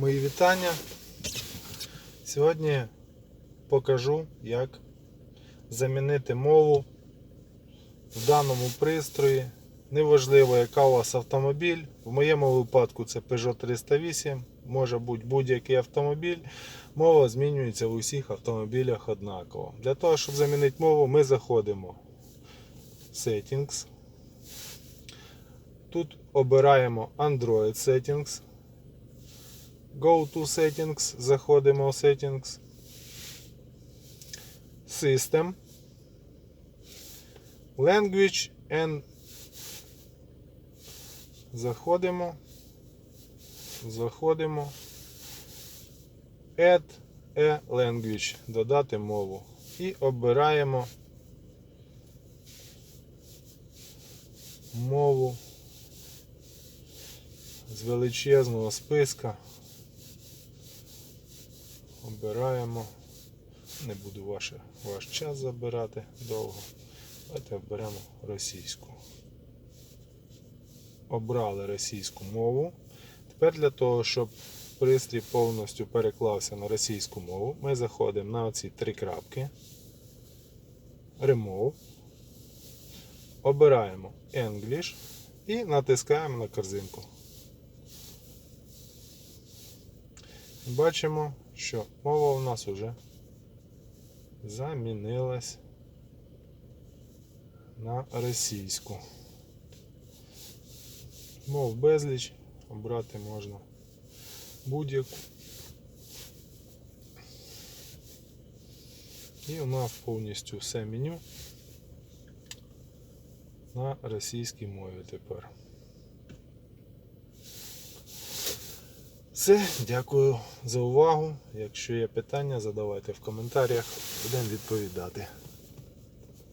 Мої вітання. Сьогодні покажу, як замінити мову в даному пристрої. Неважливо, яка у вас автомобіль. В моєму випадку це Peugeot 308, може бути будь-який автомобіль. Мова змінюється в усіх автомобілях однаково. Для того, щоб замінити мову, ми заходимо в Settings. Тут обираємо Android Settings. Go to Settings, заходимо в Settings. System. Language and заходимо. Заходимо. Add a language. Додати мову. І обираємо мову з величезного списка. Обираємо. Не буду ваше, ваш час забирати довго. Давайте оберемо російську. Обрали російську мову. Тепер для того, щоб пристрій повністю переклався на російську мову, ми заходимо на оці три крапки. Remove. Обираємо English і натискаємо на корзинку. Бачимо, що мова у нас вже замінилась на російську. Мов безліч, обрати можна будь-яку. І у нас повністю все меню на російській мові тепер. Все, дякую за увагу. Якщо є питання, задавайте в коментарях, будемо відповідати.